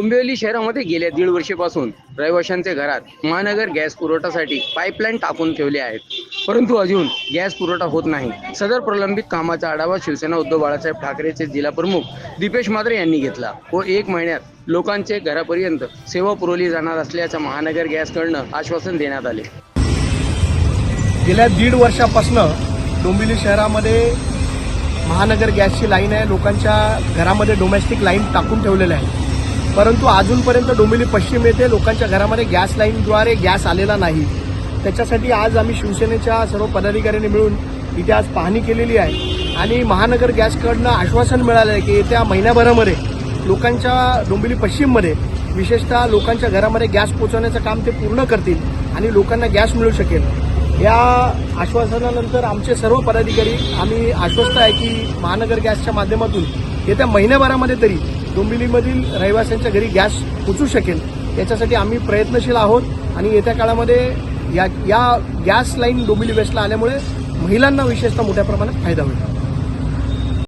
डोंबिवली शहरामध्ये गेल्या दीड वर्षापासून रहिवाशांच्या घरात महानगर गॅस पुरवठ्यासाठी पाईपलाईन टाकून ठेवले आहेत. परंतु अजून गॅस पुरवठा होत नाही. सदर प्रलंबित कामाचा आढावा शिवसेना उद्धव बाळासाहेब ठाकरेचे जिल्हा प्रमुख दीपेश मात्रे यांनी घेतला. व एक महिन्यात लोकांचे घरापर्यंत सेवा पुरवली जाणार असल्याचं महानगर गॅसकडनं आश्वासन देण्यात आले. गेल्या दीड वर्षापासून डोंबिवली शहरामध्ये महानगर गॅसची लाईन आहे. लोकांच्या घरामध्ये डोमेस्टिक लाईन टाकून ठेवलेल्या आहे परंतु अजूनपर्यंत डोंबिवली पश्चिम येथे लोकांच्या घरामध्ये गॅस लाईनद्वारे गॅस आलेला नाही. त्याच्यासाठी आज आम्ही शिवसेनेच्या सर्व पदाधिकाऱ्यांनी मिळून इथे आज पाहणी केलेली आहे. आणि महानगर गॅसकडनं आश्वासन मिळालं आहे की येत्या महिन्याभरामध्ये लोकांच्या डोंबिवली पश्चिममध्ये विशेषतः लोकांच्या घरामध्ये गॅस पोहोचवण्याचं काम ते पूर्ण करतील आणि लोकांना गॅस मिळू शकेल. या आश्वासनानंतर आमचे सर्व पदाधिकारी आम्ही आश्वस्त आहे की महानगर गॅसच्या माध्यमातून येत्या महिन्याभरामध्ये तरी डोंबिवलीमधील रहिवाशांच्या घरी गॅस पोचू शकेल याच्यासाठी आम्ही प्रयत्नशील आहोत. आणि येत्या काळामध्ये या या गॅस लाईन डोंबिवली वेस्टला आल्यामुळे महिलांना विशेषतः मोठ्या प्रमाणात फायदा होईल.